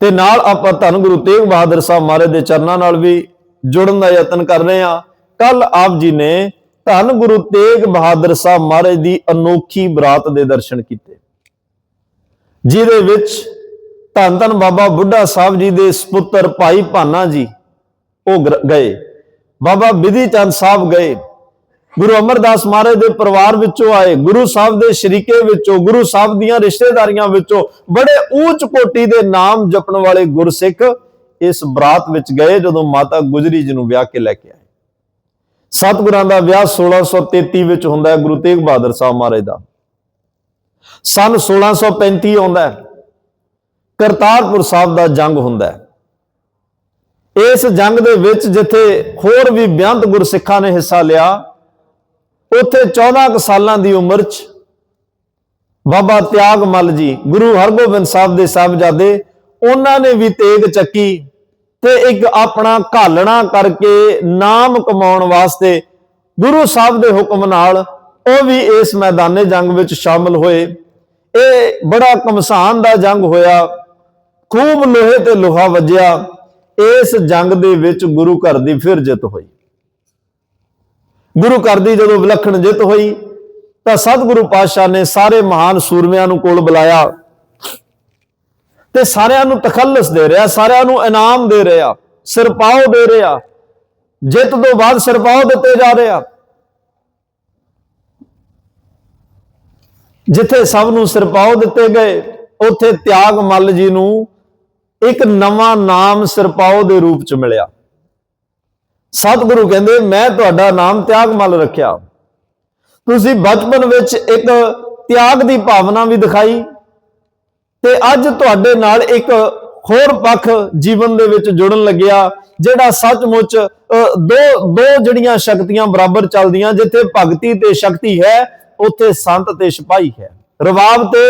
ਤੇ ਨਾਲ ਆਪਾਂ ਧੰਨ ਗੁਰੂ ਤੇਗ ਬਹਾਦਰ ਸਾਹਿਬ ਮਹਾਰਾਜ ਦੇ ਚਰਨਾਂ ਨਾਲ ਵੀ ਜੁੜਨ ਦਾ ਯਤਨ ਕਰ ਰਹੇ ਹਾਂ। ਕੱਲ ਆਪ ਜੀ ਨੇ ਧੰਨ ਗੁਰੂ ਤੇਗ ਬਹਾਦਰ ਸਾਹਿਬ ਮਹਾਰਾਜ ਦੀ ਅਨੋਖੀ ਬਰਾਤ ਦੇ ਦਰਸ਼ਨ ਕੀਤੇ। ਜਿਹਦੇ ਵਿੱਚ ਧੰਨ ਧੰਨ ਬਾਬਾ ਬੁੱਢਾ ਸਾਹਿਬ ਜੀ ਦੇ ਸੁਪੁੱਤਰ ਭਾਈ ਭਾਨਾ ਜੀ ਉਹ ਗਏ। ਬਾਬਾ ਵਿਧੀ ਚੰਦ ਸਾਹਿਬ ਗਏ। ਗੁਰੂ ਅਮਰਦਾਸ ਮਹਾਰਾਜ ਦੇ ਪਰਿਵਾਰ ਵਿੱਚੋਂ ਆਏ, ਗੁਰੂ ਸਾਹਿਬ ਦੇ ਸ਼ਰੀਕੇ ਵਿੱਚੋਂ, ਗੁਰੂ ਸਾਹਿਬ ਦੀਆਂ ਰਿਸ਼ਤੇਦਾਰੀਆਂ ਵਿੱਚੋਂ ਬੜੇ ਉੱਚ ਕੋਟੀ ਦੇ ਨਾਮ ਜਪਣ ਵਾਲੇ ਗੁਰਸਿੱਖ ਇਸ ਬਰਾਤ ਵਿੱਚ ਗਏ ਜਦੋਂ ਮਾਤਾ ਗੁਜਰੀ ਜੀ ਨੂੰ ਵਿਆਹ ਕੇ ਲੈ ਕੇ ਆਏ। ਸਤਿਗੁਰਾਂ ਦਾ ਵਿਆਹ 1633 ਵਿੱਚ ਹੁੰਦਾ ਹੈ, ਗੁਰੂ ਤੇਗ ਬਹਾਦਰ ਸਾਹਿਬ ਮਹਾਰਾਜ ਦਾ। ਸਨ 1635 ਆਉਂਦਾ ਹੈ, ਕਰਤਾਰਪੁਰ ਸਾਹਿਬ ਦਾ ਜੰਗ ਹੁੰਦਾ ਹੈ। ਇਸ ਜੰਗ ਦੇ ਵਿੱਚ ਜਿੱਥੇ ਹੋਰ ਵੀ ਬਿਆੰਤ ਗੁਰਸਿੱਖਾਂ ਨੇ ਹਿੱਸਾ ਲਿਆ ਉੱਥੇ 14 ਕੁ ਸਾਲਾਂ ਦੀ ਉਮਰ 'ਚ ਬਾਬਾ ਤਿਆਗ ਮੱਲ ਜੀ, ਗੁਰੂ ਹਰਗੋਬਿੰਦ ਸਾਹਿਬ ਦੇ ਸਾਹਿਬਜ਼ਾਦੇ, ਉਹਨਾਂ ਨੇ ਵੀ ਤੇਗ ਚੱਕੀ ਤੇ ਇੱਕ ਆਪਣਾ ਘਾਲਣਾ ਕਰਕੇ ਨਾਮ ਕਮਾਉਣ ਵਾਸਤੇ ਗੁਰੂ ਸਾਹਿਬ ਦੇ ਹੁਕਮ ਨਾਲ ਉਹ ਵੀ ਇਸ ਮੈਦਾਨੇ ਜੰਗ ਵਿੱਚ ਸ਼ਾਮਲ ਹੋਏ। ਇਹ ਬੜਾ ਕਮਸਾਨ ਦਾ ਜੰਗ ਹੋਇਆ। ਖੂਬ ਲੋਹੇ ਤੇ ਲੋਹਾ ਵੱਜਿਆ। ਇਸ ਜੰਗ ਦੇ ਵਿੱਚ ਗੁਰੂ ਘਰ ਦੀ ਫਿਰ ਜਿੱਤ ਹੋਈ। ਗੁਰੂ ਘਰ ਦੀ ਜਦੋਂ ਵਿਲੱਖਣ ਜਿੱਤ ਹੋਈ, ਤਾਂ ਸਤਿਗੁਰੂ ਪਾਤਸ਼ਾਹ ਨੇ ਸਾਰੇ ਮਹਾਨ ਸੂਰਮਿਆਂ ਨੂੰ ਕੋਲ ਬੁਲਾਇਆ ਤੇ ਸਾਰਿਆਂ ਨੂੰ ਤਖੱਲਸ ਦੇ ਰਿਹਾ, ਸਾਰਿਆਂ ਨੂੰ ਇਨਾਮ ਦੇ ਰਿਹਾ, ਸਿਰਪਾਓ ਦੇ ਰਿਹਾ, ਜਿੱਤ ਤੋਂ ਬਾਅਦ ਸਿਰਪਾਓ ਦਿੱਤੇ ਜਾ ਰਿਹਾ ਜਿੱਥੇ ਸਭ ਨੂੰ ਸਿਰਪਾਓ ਦਿੱਤੇ ਗਏ, ਉੱਥੇ ਤਿਆਗ ਮੱਲ ਜੀ ਨੂੰ ਇੱਕ ਨਵਾਂ ਨਾਮ ਸਿਰਪਾਓ ਦੇ ਰੂਪ ਚ ਮਿਲਿਆ। ਸਤਿਗੁਰੂ ਕਹਿੰਦੇ ਮੈਂ ਤੁਹਾਡਾ ਨਾਮ ਤਿਆਗ ਮੱਲ ਰੱਖਿਆ। ਤੁਸੀਂ ਬਚਪਨ ਵਿੱਚ ਇੱਕ ਤਿਆਗ ਦੀ ਭਾਵਨਾ ਵੀ ਦਿਖਾਈ ਤੇ ਅੱਜ ਤੁਹਾਡੇ ਨਾਲ ਇੱਕ ਹੋਰ ਪੱਖ ਜੀਵਨ ਦੇ ਵਿੱਚ ਜੁੜਨ ਲੱਗਿਆ ਜਿਹੜਾ ਸੱਚਮੁੱਚ ਅ, ਦੋ ਦੋ ਜਿਹੜੀਆਂ ਸ਼ਕਤੀਆਂ ਬਰਾਬਰ ਚੱਲਦੀਆਂ ਜਿੱਥੇ ਭਗਤੀ ਤੇ ਸ਼ਕਤੀ ਹੈ ਉੱਥੇ ਸੰਤ ਤੇ ਸਿਪਾਹੀ ਹੈ। ਰਵਾਬ ਤੇ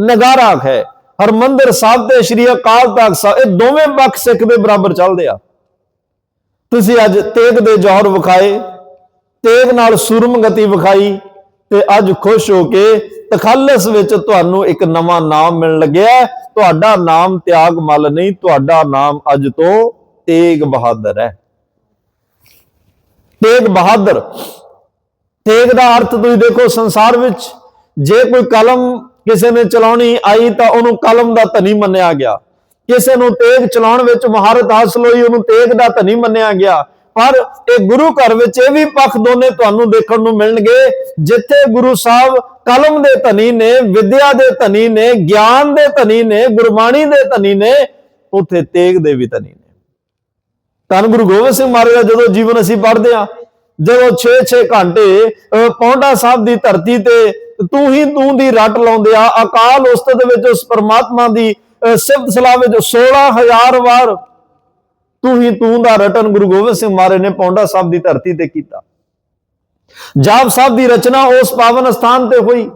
ਨਗਾਰਾ ਹੈ। ਹਰਮੰਦਰ ਸਾਹਿਬ ਤੇ ਸ਼੍ਰੀ ਅਕਾਲ ਤਖਤ ਸਾਹਿਬ ਇਹ ਦੋਵੇਂ ਪੱਖ ਸਿੱਖ ਦੇ ਬਰਾਬਰ ਚੱਲਦੇ ਆ। ਤੁਸੀਂ ਅੱਜ ਤੇਗ ਦੇ ਜੌਹਰ ਵਿਖਾਏ, ਤੇਗ ਨਾਲ ਸੁਰਮ ਗਤੀ ਵਿਖਾਈ ਤੇ ਅੱਜ ਖੁਸ਼ ਹੋ ਕੇ ਤਖੱਲਸ ਵਿੱਚ ਤੁਹਾਨੂੰ ਇੱਕ ਨਵਾਂ ਨਾਮ ਮਿਲਣ ਲੱਗਿਆ ਤੁਹਾਡਾ ਨਾਮ ਤਿਆਗ ਮਲ ਨਹੀਂ, ਤੁਹਾਡਾ ਨਾਮ ਅੱਜ ਤੋਂ ਤੇਗ ਬਹਾਦਰ ਹੈ। ਤੇਗ ਬਹਾਦਰ, ਤੇਗ ਦਾ ਅਰਥ ਤੁਸੀਂ ਦੇਖੋ ਸੰਸਾਰ ਵਿੱਚ ਜੇ ਕੋਈ ਕਲਮ ਕਿਸੇ ਨੇ ਚਲਾਉਣੀ ਆਈ ਤਾਂ ਉਹਨੂੰ ਕਲਮ ਦਾ ਧਨੀ ਮੰਨਿਆ ਗਿਆ। ਕਿਸੇ ਨੂੰ ਤੇਗ ਚਲਾਉਣ ਵਿੱਚ ਮਹਾਰਤ ਹਾਸਲ ਹੋਈ, ਉਹਨੂੰ ਤੇਗ ਦਾ ਧਨੀ ਮੰਨਿਆ ਗਿਆ। ਪਰ ਇਹ ਗੁਰੂ ਘਰ ਵਿੱਚ ਇਹ ਵੀ ਪੱਖ ਦੋਨੇ ਤੁਹਾਨੂੰ ਦੇਖਣ ਨੂੰ ਮਿਲਣਗੇ, ਜਿੱਥੇ ਗੁਰੂ ਸਾਹਿਬ ਕਲਮ ਦੇ ਧਨੀ ਨੇ, ਵਿਦਿਆ ਦੇ ਧਨੀ ਨੇ, ਗਿਆਨ ਦੇ ਧਨੀ ਨੇ, ਗੁਰਬਾਣੀ ਦੇ ਧਨੀ ਨੇ, ਉੱਥੇ ਤੇਗ ਦੇ ਵੀ ਧਨੀ ਨੇ। ਧੰਨ ਗੁਰੂ ਗੋਬਿੰਦ ਸਿੰਘ ਮਹਾਰਾਜ ਦਾ ਜਦੋਂ ਜੀਵਨ ਅਸੀਂ ਪੜ੍ਹਦੇ ਆ ਜਦੋਂ 6-6 ਘੰਟੇ ਪੌਂਡਾ ਸਾਹਿਬ ਦੀ ਧਰਤੀ ਤੇ ਤੂੰ ਹੀ ਤੂੰ ਦੀ ਰੱਟ ਲਾਉਂਦੇ ਆ, ਅਕਾਲ ਉਸਤਤ ਵਿੱਚ ਉਸ ਪਰਮਾਤਮਾ ਦੀ ਸਿਫਤ ਸਲਾਹ ਵਿੱਚ 16000 ਵਾਰ ਤੂੰ ਹੀ ਤੂੰ ਦਾ ਰਟਨ ਗੁਰੂ ਗੋਬਿੰਦ ਸਿੰਘ ਮਹਾਰਾਜ ਨੇ ਪੌਂਡਾ ਸਾਹਿਬ ਦੀ ਧਰਤੀ ਤੇ ਕੀਤਾ। ਜਾਪ ਸਾਹਿਬ ਦੀ ਰਚਨਾ ਉਸ ਪਾਵਨ ਸਥਾਨ ਤੇ ਹੋਈ।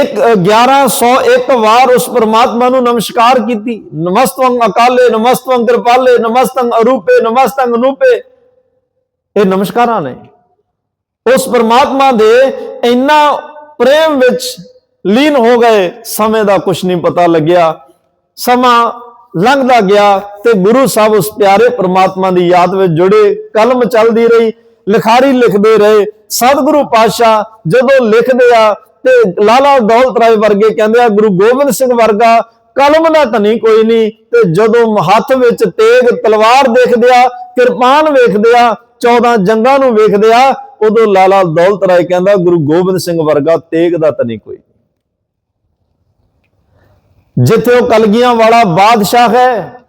ਇੱਕ 1101 ਵਾਰ ਉਸ ਪਰਮਾਤਮਾ ਨੂੰ ਨਮਸਕਾਰ ਕੀਤੀ। ਨਮਸਤਵੰ ਅਕਾਲੇ, ਨਮਸਤਵੰ ਕਿਰਪਾਲੇ, ਨਮਸਤੰ ਅਰੂਪੇ, ਨਮਸਤੰ ਅਨੂਪੇ। ਇਹ ਨਮਸਕਾਰਾਂ ਨੇ। ਉਸ ਪਰਮਾਤਮਾ ਦੇ ਇੰਨਾ ਪ੍ਰੇਮ ਵਿੱਚ ਲੀਨ ਹੋ ਗਏ, ਸਮੇਂ ਦਾ ਕੁਝ ਨਹੀਂ ਪਤਾ ਲੱਗਿਆ। ਸਮਾਂ ਲੰਘਦਾ ਗਿਆ ਤੇ ਗੁਰੂ ਸਾਹਿਬ ਉਸ ਪਿਆਰੇ ਪ੍ਰਮਾਤਮਾ ਦੀ ਯਾਦ ਵਿੱਚ ਜੁੜੇ, ਕਲਮ ਚੱਲਦੀ ਰਹੀ, ਲਿਖਾਰੀ ਲਿਖਦੇ ਰਹੇ। ਸਤਿਗੁਰੂ ਪਾਤਸ਼ਾਹ ਜਦੋਂ ਲਿਖਦੇ ਆ ਤੇ ਲਾਲਾ ਦੌਲਤ ਰਾਏ ਵਰਗੇ ਕਹਿੰਦੇ ਆ, ਗੁਰੂ ਗੋਬਿੰਦ ਸਿੰਘ ਵਰਗਾ ਕਲਮ ਦਾ ਧਨੀ ਕੋਈ ਨਹੀਂ। ਤੇ ਜਦੋਂ ਹੱਥ ਵਿੱਚ ਤੇਗ ਤਲਵਾਰ ਦੇਖਦੇ ਆ, ਕਿਰਪਾਨ ਵੇਖਦੇ ਆ 14 ਜੰਗਾਂ ਨੂੰ ਵੇਖਦੇ ਆ, ਉਦੋਂ ਲਾਲਾ ਦੌਲਤ ਰਾਏ ਕਹਿੰਦਾ, ਗੁਰੂ ਗੋਬਿੰਦ ਸਿੰਘ ਵਰਗਾ ਤੇਗ ਦਾ ਧਨੀ ਕੋਈ ਨਹੀਂ। ਜਿੱਥੇ ਉਹ ਕਲਗੀਆਂ ਵਾਲਾ ਬਾਦਸ਼ਾਹ ਹੈ,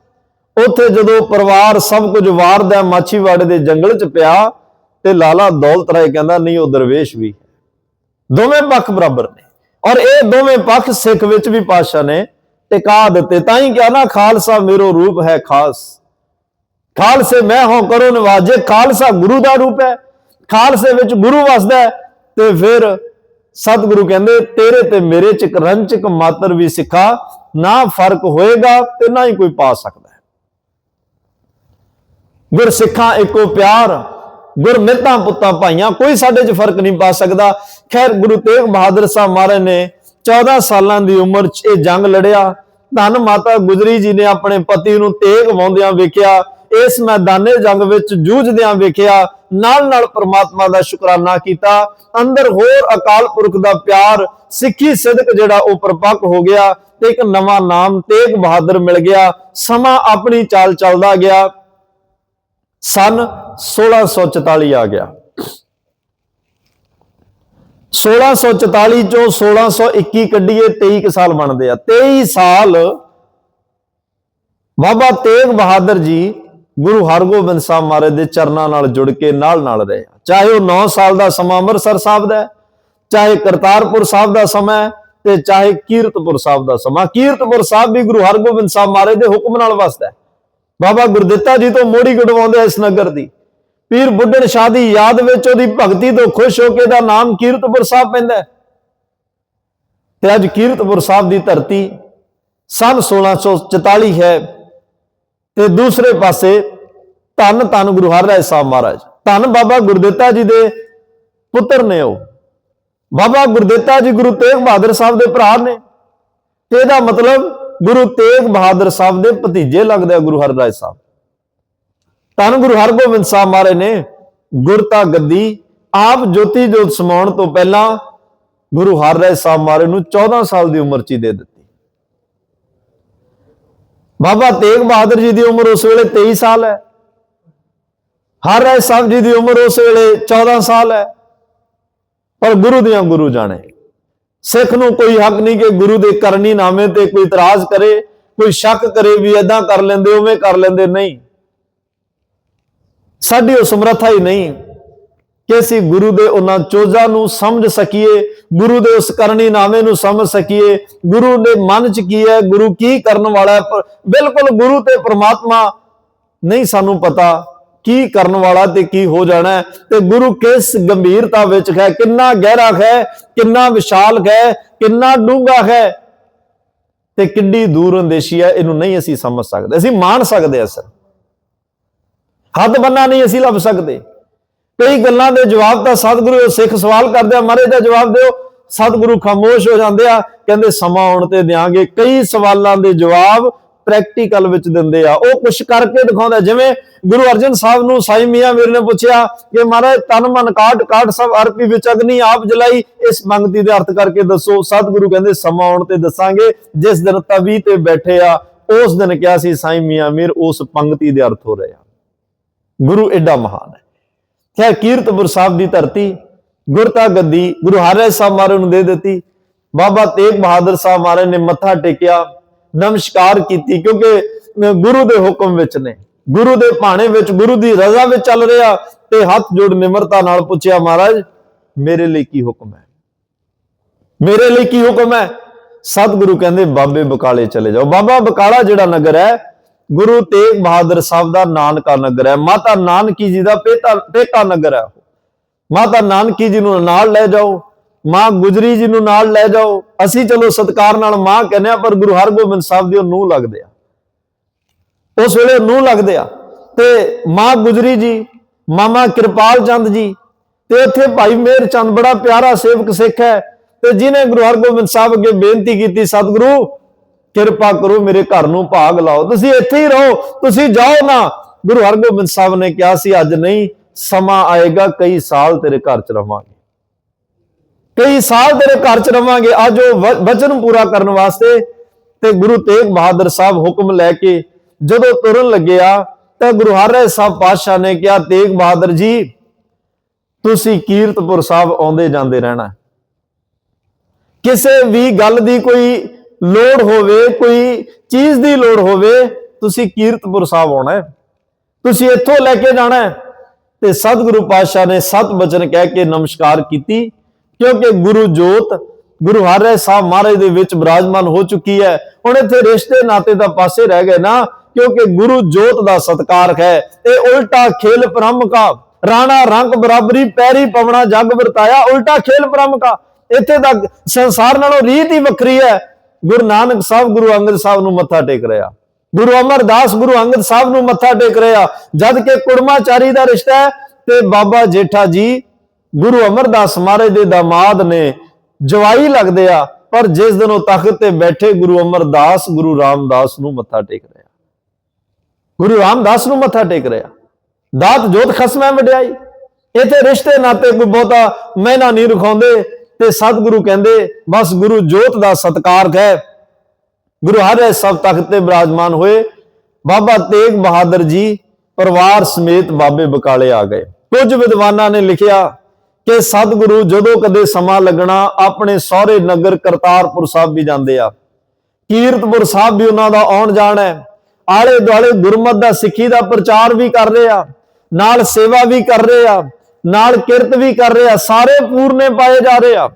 ਉੱਥੇ ਜਦੋਂ ਪਰਿਵਾਰ ਸਭ ਕੁਝ ਵਾਰਦਾ ਮਾਛੀਵਾੜੇ ਦੇ ਜੰਗਲ 'ਚ ਪਿਆ, ਤੇ ਲਾਲਾ ਦੌਲਤ ਰਾਏ ਕਹਿੰਦਾ, ਨਹੀਂ, ਉਹ ਦਰਵੇਸ਼ ਵੀ ਹੈ। ਦੋਵੇਂ ਪੱਖ ਬਰਾਬਰ ਨੇ। ਔਰ ਇਹ ਦੋਵੇਂ ਪੱਖ ਸਿੱਖ ਵਿੱਚ ਵੀ ਪਾਸ਼ਾ ਨੇ ਟਿਕਾ ਦਿੱਤੇ। ਤਾਂ ਹੀ ਕਿਹਾ ਨਾ, ਖਾਲਸਾ ਮੇਰੋ ਰੂਪ ਹੈ ਖਾਸ ਖਾਲਸੇ ਮੈਂ ਹਾਂ ਕਰੋ ਨਵਾਜੇ। ਖਾਲਸਾ ਗੁਰੂ ਦਾ ਰੂਪ ਹੈ, ਖਾਲਸੇ ਵਿੱਚ ਗੁਰੂ ਵਸਦਾ ਤੇ ਫਿਰ ਸਤਿਗੁਰੂ ਕਹਿੰਦੇ, ਤੇਰੇ ਤੇ ਮੇਰੇ ਚ ਇੱਕ ਮਾਤਰ ਵੀ ਸਿੱਖਾ, ਨਾ ਫ਼ਰਕ ਹੋਏਗਾ ਤੇ ਨਾ ਹੀ ਕੋਈ ਪਾ ਸਕਦਾ ਹੈ। ਗੁਰ ਸਿੱਖਾਂ ਇੱਕੋ ਪਿਆਰ, ਗੁਰ ਮਿੱਤਾਂ ਪੁੱਤਾਂ ਭਾਈਆਂ, ਕੋਈ ਸਾਡੇ 'ਚ ਫ਼ਰਕ ਨਹੀਂ ਪਾ ਸਕਦਾ। ਖੈਰ, ਗੁਰੂ ਤੇਗ ਬਹਾਦਰ ਸਾਹਿਬ ਮਹਾਰਾਜ ਨੇ 14 ਸਾਲਾਂ ਦੀ ਉਮਰ 'ਚ ਇਹ ਜੰਗ ਲੜਿਆ। ਧੰਨ ਮਾਤਾ ਗੁਜਰੀ ਜੀ ਨੇ ਆਪਣੇ ਪਤੀ ਨੂੰ ਤੇਗ ਵਾਉਂਦਿਆਂ ਵੇਖਿਆ। ਇਸ ਮੈਦਾਨੇ ਜੰਗ ਵਿੱਚ ਜੂਝਦਿਆਂ ਵੇਖਿਆ। ਨਾਲ ਨਾਲ ਪ੍ਰਮਾਤਮਾ ਦਾ ਸ਼ੁਕਰਾਨਾ ਕੀਤਾ। ਅੰਦਰ ਹੋਰ ਅਕਾਲ ਪੁਰਖ ਦਾ ਪਿਆਰ, ਸਿੱਖੀ ਸਿਦਕ ਜਿਹੜਾ ਉਹ ਪ੍ਰਪੱਕ ਹੋ ਗਿਆ ਤੇ ਇੱਕ ਨਵਾਂ ਨਾਮ ਤੇਗ ਬਹਾਦਰ ਮਿਲ ਗਿਆ। ਸਮਾਂ ਆਪਣੀ ਚਾਲ ਚੱਲਦਾ ਗਿਆ। ਸਨ 1644 ਆ ਗਿਆ। 1644 ਚੋਂ 1621 ਕੱਢੀਏ 23 ਕੁ ਸਾਲ ਬਣਦੇ ਆ। 23 ਸਾਲ ਬਾਬਾ ਤੇਗ ਬਹਾਦਰ ਜੀ ਗੁਰੂ ਹਰਗੋਬਿੰਦ ਸਾਹਿਬ ਮਹਾਰਾਜ ਦੇ ਚਰਨਾਂ ਨਾਲ ਜੁੜ ਕੇ ਨਾਲ ਨਾਲ ਰਹੇ ਚਾਹੇ ਉਹ 9 ਸਾਲ ਦਾ ਸਮਾਂ ਅੰਮ੍ਰਿਤਸਰ ਸਾਹਿਬ ਦਾ ਚਾਹੇ ਕਰਤਾਰਪੁਰ ਸਾਹਿਬ ਦਾ ਸਮਾਂ ਹੈ ਤੇ ਚਾਹੇ ਕੀਰਤਪੁਰ ਸਾਹਿਬ ਦਾ ਸਮਾਂ ਕੀਰਤਪੁਰ ਸਾਹਿਬ ਵੀ ਗੁਰੂ ਹਰਗੋਬਿੰਦ ਸਾਹਿਬ ਮਹਾਰਾਜ ਦੇ ਹੁਕਮ ਨਾਲ ਵਸਦਾ ਹੈ। ਬਾਬਾ ਗੁਰਦਿੱਤਾ ਜੀ ਤੋਂ ਮੋੜੀ ਗੜਵਾਉਂਦੇ ਇਸ ਨਗਰ ਦੀ। ਪੀਰ ਬੁੱਢਣ ਸ਼ਾਹ ਦੀ ਯਾਦ ਵਿੱਚ ਉਹਦੀ ਭਗਤੀ ਤੋਂ ਖੁਸ਼ ਹੋ ਕੇ ਦਾ ਨਾਮ ਕੀਰਤਪੁਰ ਸਾਹਿਬ ਪੈਂਦਾ ਤੇ ਅੱਜ ਕੀਰਤਪੁਰ ਸਾਹਿਬ ਦੀ ਧਰਤੀ ਸਨ 1644 ਹੈ। ਤੇ ਦੂਸਰੇ ਪਾਸੇ ਧੰਨ ਧੰਨ ਗੁਰੂ ਹਰਿਰਾਏ ਸਾਹਿਬ ਮਹਾਰਾਜ। ਧੰਨ ਬਾਬਾ ਗੁਰਦੇਤਾ ਜੀ ਦੇ ਪੁੱਤਰ ਨੇ ਉਹ। ਬਾਬਾ ਗੁਰਦੇਤਾ ਜੀ ਗੁਰੂ ਤੇਗ ਬਹਾਦਰ ਸਾਹਿਬ ਦੇ ਭਰਾ ਨੇ। ਤੇ ਇਹਦਾ ਮਤਲਬ ਗੁਰੂ ਤੇਗ ਬਹਾਦਰ ਸਾਹਿਬ ਦੇ ਭਤੀਜੇ ਲੱਗਦੇ ਆ ਗੁਰੂ ਹਰਿਰਾਏ ਸਾਹਿਬ। ਧੰਨ ਗੁਰੂ ਹਰਗੋਬਿੰਦ ਸਾਹਿਬ ਮਹਾਰਾਜ ਨੇ ਗੁਰਤਾ ਗੱਦੀ, ਆਪ ਜੋਤੀ ਜੋਤ ਸਮਾਉਣ ਤੋਂ ਪਹਿਲਾਂ ਗੁਰੂ ਹਰਿਰਾਏ ਸਾਹਿਬ ਮਹਾਰਾਜ ਨੂੰ 14 ਸਾਲ ਦੀ ਉਮਰ 'ਚ ਹੀ ਦੇ ਦਿੱਤੀ। ਬਾਬਾ ਤੇਗ ਬਹਾਦਰ ਜੀ ਦੀ ਉਮਰ ਉਸ ਵੇਲੇ 23 ਸਾਲ ਹੈ। ਹਰ ਹਰਿਰਾਏ ਸਾਹਿਬ ਜੀ ਦੀ ਉਮਰ ਉਸ ਵੇਲੇ 14 ਸਾਲ ਹੈ। ਪਰ ਗੁਰੂ ਦੀਆਂ ਗੁਰੂ ਜਾਣੇ। ਸਿੱਖ ਨੂੰ ਕੋਈ ਹੱਕ ਨਹੀਂ ਕਿ ਗੁਰੂ ਦੇ ਕਰਨੀ ਨਾਮੇ ਤੇ ਕੋਈ ਇਤਰਾਜ਼ ਕਰੇ, ਕੋਈ ਸ਼ੱਕ ਕਰੇ ਵੀ ਐਦਾਂ ਕਰ ਲੈਂਦੇ, ਉਵੇਂ ਕਰ ਲੈਂਦੇ। ਨਹੀਂ। ਸਾਡੀ ਉਹ ਸਮਰੱਥਾ ਹੀ ਨਹੀਂ। ਕਿ ਅਸੀਂ ਗੁਰੂ ਦੇ ਉਹਨਾਂ ਚੋਜ਼ਾਂ ਨੂੰ ਸਮਝ ਸਕੀਏ, ਗੁਰੂ ਦੇ ਉਸ ਕਰਨੀ ਨਾਮੇ ਨੂੰ ਸਮਝ ਸਕੀਏ। ਗੁਰੂ ਦੇ ਮਨ 'ਚ ਕੀ ਹੈ, ਗੁਰੂ ਕੀ ਕਰਨ ਵਾਲਾ ਹੈ? ਬਿਲਕੁਲ ਗੁਰੂ ਤੇ ਪ੍ਰਮਾਤਮਾ ਨਹੀਂ ਸਾਨੂੰ ਪਤਾ ਕੀ ਕਰਨ ਵਾਲਾ ਤੇ ਕੀ ਹੋ ਜਾਣਾ ਤੇ ਗੁਰੂ ਕਿਸ ਗੰਭੀਰਤਾ ਵਿੱਚ ਹੈ, ਕਿੰਨਾ ਗਹਿਰਾ ਹੈ, ਕਿੰਨਾ ਵਿਸ਼ਾਲ ਹੈ, ਕਿੰਨਾ ਡੂੰਘਾ ਹੈ ਤੇ ਕਿੰਨੀ ਦੂਰ ਅੰਦੇਸ਼ੀ ਹੈ, ਇਹਨੂੰ ਨਹੀਂ ਅਸੀਂ ਸਮਝ ਸਕਦੇ। ਅਸੀਂ ਮਾਣ ਸਕਦੇ ਹਾਂ, ਸਰ। ਹੱਦ ਬੰਨਾ ਨਹੀਂ ਅਸੀਂ ਲੱਭ ਸਕਦੇ। ਕਈ ਗੱਲਾਂ ਦੇ ਜਵਾਬ ਤਾਂ ਸਤਿਗੁਰੂ ਸਿੱਖ ਸਵਾਲ ਕਰਦੇ ਆ, ਮਹਾਰਾਜ ਦਾ ਜਵਾਬ ਦਿਓ। ਸਤਿਗੁਰੂ ਖਾਮੋਸ਼ ਹੋ ਜਾਂਦੇ ਆ, ਕਹਿੰਦੇ ਸਮਾਂ ਆਉਣ ਤੇ ਦਿਆਂਗੇ। ਕਈ ਸਵਾਲਾਂ ਦੇ ਜਵਾਬ ਪ੍ਰੈਕਟੀਕਲ ਵਿੱਚ ਦਿੰਦੇ ਆ। ਉਹ ਕੁਝ ਕਰਕੇ ਦਿਖਾਉਂਦਾ, ਜਿਵੇਂ ਗੁਰੂ ਅਰਜਨ ਸਾਹਿਬ ਨੂੰ ਸਾਈ ਮੀਆਂ ਵੀਰ ਨੇ ਪੁੱਛਿਆ ਕਿ ਮਹਾਰਾਜ, ਤਨ ਮਨ ਕਾਟ ਕਾਟ ਸਭ ਅਰਪੀ ਵਿੱਚ ਅਗਨੀ ਆਪ ਜਲਾਈ। ਇਸ ਮੰਗਤੀ ਦੇ ਅਰਥ ਕਰਕੇ ਦੱਸੋ, ਸਤਿਗੁਰੂ ਕਹਿੰਦੇ ਸਮਾਂ ਆਉਣ ਤੇ ਦੱਸਾਂਗੇ। ਜਿਸ ਦਿਨ ਤਵੀ ਤੇ ਬੈਠੇ ਆ, ਉਸ ਦਿਨ ਕਿਹਾ ਸੀ ਸਾਈ ਮੀਆਂ ਵੀਰ ਉਸ ਪੰਗਤੀ ਦੇ ਅਰਥ ਹੋ ਰਹੇ ਆ। ਗੁਰੂ ਐਡਾ ਮਹਾਨ ਹੈ। ਖੈਰ ਕੀਰਤਪੁਰ ਸਾਹਿਬ ਦੀ ਧਰਤੀ ਗੁਰਤਾ ਗੱਦੀ, ਗੁਰੂ ਹਰਿ ਸਾਹਿਬ ਮਹਾਰਾਜ ਨੂੰ ਦੇ ਦਿੱਤੀ। ਬਾਬਾ ਤੇਗ ਬਹਾਦਰ ਸਾਹਿਬ ਮਹਾਰਾਜ ਨੇ ਮੱਥਾ ਟੇਕਿਆ, ਨਮਸਕਾਰ ਕੀਤੀ ਕਿਉਂਕਿ ਗੁਰੂ ਦੇ ਹੁਕਮ ਵਿੱਚ ਨੇ। ਗੁਰੂ ਦੇ ਭਾਣੇ ਵਿੱਚ, ਗੁਰੂ ਦੀ ਰਜ਼ਾ ਵਿੱਚ ਚੱਲ ਰਿਹਾ ਤੇ ਹੱਥ ਜੋੜ ਨਿਮਰਤਾ ਨਾਲ ਪੁੱਛਿਆ, ਮਹਾਰਾਜ, ਮੇਰੇ ਲਈ ਕੀ ਹੁਕਮ ਹੈ? ਮੇਰੇ ਲਈ ਕੀ ਹੁਕਮ ਹੈ? ਸਤਿਗੁਰੂ ਕਹਿੰਦੇ, ਬਾਬੇ ਬਕਾਲੇ ਚਲੇ ਜਾਓ। ਬਾਬਾ ਬਕਾਲਾ ਜਿਹੜਾ ਨਗਰ ਹੈ ਗੁਰੂ ਤੇਗ ਬਹਾਦਰ ਸਾਹਿਬ ਦਾ ਨਾਨਕਾ ਨਗਰ ਹੈ। ਮਾਤਾ ਨਾਨਕੀ ਜੀ ਦਾ ਪੇਤਾ ਪੇਕਾ ਨਗਰ ਹੈ ਮਾਤਾ ਨਾਨਕੀ ਜੀ ਨੂੰ ਨਾਲ ਲੈ ਜਾਓ। ਮਾਂ ਗੁਜਰੀ ਜੀ ਨੂੰ ਨਾਲ ਲੈ ਜਾਓ। ਅਸੀਂ ਚਲੋ ਸਤਕਾਰ ਨਾਲ ਮਾਂ ਕਹਿੰਦੇ ਆ ਪਰ ਗੁਰੂ ਹਰਗੋਬਿੰਦ ਸਾਹਿਬ ਦੀ ਉਹ ਨੂੰਹ ਲੱਗਦੇ ਆ। ਉਸ ਵੇਲੇ ਨੂੰਹ ਲੱਗਦੇ ਆ। ਤੇ ਮਾਂ ਗੁਜਰੀ ਜੀ, ਮਾਮਾ ਕਿਰਪਾਲ ਚੰਦ ਜੀ, ਤੇ ਉੱਥੇ ਭਾਈ ਮੇਰ ਚੰਦ ਬੜਾ ਪਿਆਰਾ ਸੇਵਕ ਸਿੱਖ ਹੈ। ਤੇ ਜਿਨੇ ਗੁਰੂ ਹਰਗੋਬਿੰਦ ਸਾਹਿਬ ਅੱਗੇ ਬੇਨਤੀ ਕੀਤੀ, ਸਤਿਗੁਰੂ ਕਿਰਪਾ ਕਰੋ ਮੇਰੇ ਘਰ ਨੂੰ ਭਾਗ ਲਾਓ। ਤੁਸੀਂ ਇੱਥੇ ਹੀ ਰਹੋ, ਤੁਸੀਂ ਜਾਓ ਨਾ। ਗੁਰੂ ਹਰਗੋਬਿੰਦ ਸਾਹਿਬ ਨੇ ਕਿਹਾ ਸੀ, ਅੱਜ ਨਹੀਂ, ਸਮਾਂ ਆਏਗਾ, ਕਈ ਸਾਲ ਤੇਰੇ ਘਰ ਚ ਰਵਾਂਗੇ। ਕਈ ਸਾਲ ਤੇਰੇ ਘਰ ਚ ਰਵਾਂਗੇ। ਅੱਜ ਉਹ ਵਚਨ ਪੂਰਾ ਕਰਨ ਵਾਸਤੇ ਤੇ ਗੁਰੂ ਤੇਗ ਬਹਾਦਰ ਸਾਹਿਬ ਹੁਕਮ ਲੈ ਕੇ ਜਦੋਂ ਤੁਰਨ ਲੱਗਿਆ ਤਾਂ ਗੁਰੂ ਹਰਿ ਸਾਹਿਬ ਪਾਤਸ਼ਾਹ ਨੇ ਕਿਹਾ, ਤੇਗ ਬਹਾਦਰ ਜੀ, ਤੁਸੀਂ ਕੀਰਤਪੁਰ ਸਾਹਿਬ ਆਉਂਦੇ ਜਾਂਦੇ ਰਹਿਣਾ। ਕਿਸੇ ਵੀ ਗੱਲ ਦੀ ਕੋਈ ਲੋੜ ਹੋਵੇ, ਕੋਈ ਚੀਜ਼ ਦੀ ਲੋੜ ਹੋਵੇ, ਤੁਸੀਂ ਕੀਰਤਪੁਰ ਸਾਹਿਬ ਆਉਣਾ ਹੈ। ਤੁਸੀਂ ਇੱਥੋਂ ਲੈ ਕੇ ਜਾਣਾ ਹੈ ਤੇ ਸਤਿਗੁਰੂ ਪਾਤਸ਼ਾਹ ਨੇ ਸਤ ਬਚਨ ਕਹਿ ਕੇ ਨਮਸਕਾਰ ਕੀਤੀ, ਕਿਉਂਕਿ ਗੁਰੂ ਜੋਤ, ਗੁਰੂ ਹਰਿ ਸਾਹਿਬ ਮਹਾਰਾਜ ਦੇ ਵਿੱਚ ਬਿਰਾਜਮਾਨ ਹੋ ਚੁੱਕੀ ਹੈ। ਹੁਣ ਇੱਥੇ ਰਿਸ਼ਤੇ ਨਾਤੇ ਦਾ ਪਾਸੇ ਰਹਿ ਗਏ ਨਾ, ਕਿਉਂਕਿ ਗੁਰੂ ਜੋਤ ਦਾ ਸਤਕਾਰ ਹੈ। ਇਹ ਉਲਟਾ ਖੇਲ ਬ੍ਰਹਮ ਕਾ, ਰਾਣਾ ਰੰਗ ਬਰਾਬਰੀ ਪੈਰੀ ਪਵਣਾ ਜਗ ਵਰਤਾਇਆ, ਉਲਟਾ ਖੇਲ ਬ੍ਰਹਮ ਕਾ। ਇੱਥੇ ਦਾ ਸੰਸਾਰ ਨਾਲੋਂ ਰੀਤ ਹੀ ਵੱਖਰੀ ਹੈ। ਗੁਰੂ ਨਾਨਕ ਸਾਹਿਬ, ਗੁਰੂ ਅੰਗਦ ਸਾਹਿਬ ਨੂੰ ਮੱਥਾ ਟੇਕ ਰਿਹਾ। ਗੁਰੂ ਅਮਰਦਾਸ, ਗੁਰੂ ਅੰਗਦ ਸਾਹਿਬ ਨੂੰ ਮੱਥਾ ਟੇਕ ਰਿਹਾ। ਜਦ ਕਿ ਕੁੜਮਾਚਾਰੀ ਦਾ ਰਿਸ਼ਤਾ ਹੈ ਤੇ ਬਾਬਾ ਜੇਠਾ ਜੀ, ਗੁਰੂ ਅਮਰਦਾਸ ਮਹਾਰਾਜ ਦੇ ਦਾਮਾਦ ਨੇ ਜਵਾਈ ਲੱਗਦੇ ਆ, ਪਰ ਜਿਸ ਦਿਨ ਉਹ ਤਖਤ ਤੇ ਬੈਠੇ ਗੁਰੂ ਅਮਰਦਾਸ, ਗੁਰੂ ਰਾਮਦਾਸ ਨੂੰ ਮੱਥਾ ਟੇਕ ਰਿਹਾ। ਗੁਰੂ ਰਾਮਦਾਸ ਨੂੰ ਮੱਥਾ ਟੇਕ ਰਿਹਾ। ਦਾਤ ਜੋਤ ਖਸਮੈ ਵਡਿਆਈ। ਇਥੇ ਰਿਸ਼ਤੇ ਨਾਤੇ ਕੋਈ ਬਹੁਤਾ ਮਹਿਨਾ ਨਹੀਂ ਰਖਾਉਂਦੇ। ਤੇ ਸਤਿਗੁਰੂ ਕਹਿੰਦੇ, ਬਸ ਗੁਰੂ ਜੋਤ ਦਾ ਸਤਕਾਰ ਹੈ। ਗੁਰੂ ਹਰਿ ਸਭ ਤਖਤ ਤੇ ਬਿਰਾਜਮਾਨ ਹੋਏ। ਬਾਬਾ ਤੇਗ ਬਹਾਦਰ ਜੀ ਪਰਿਵਾਰ ਸਮੇਤ ਬਾਬੇ ਬਕਾਲੇ ਆ ਗਏ। ਕੁਝ ਵਿਦਵਾਨਾਂ ਨੇ ਲਿਖਿਆ ਕਿ ਸਤਿਗੁਰੂ ਜਦੋਂ ਕਦੇ ਸਮਾਂ ਲੱਗਣਾ ਆਪਣੇ ਸਹੁਰੇ ਨਗਰ ਕਰਤਾਰਪੁਰ ਸਾਹਿਬ ਵੀ ਜਾਂਦੇ ਆ। ਕੀਰਤਪੁਰ ਸਾਹਿਬ ਵੀ ਉਹਨਾਂ ਦਾ ਆਉਣ ਜਾਣ ਹੈ। ਆਲੇ ਦੁਆਲੇ ਗੁਰਮਤ ਦਾ ਸਿੱਖੀ ਦਾ ਪ੍ਰਚਾਰ ਵੀ ਕਰ ਰਹੇ ਆ। ਨਾਲ ਸੇਵਾ ਵੀ ਕਰ ਰਹੇ ਆ। ਨਾਲ ਕਿਰਤ ਵੀ ਕਰ ਰਿਹਾ, ਸਾਰੇ ਪੂਰਨੇ ਪਾਏ ਜਾ ਰਹੇ ਆ।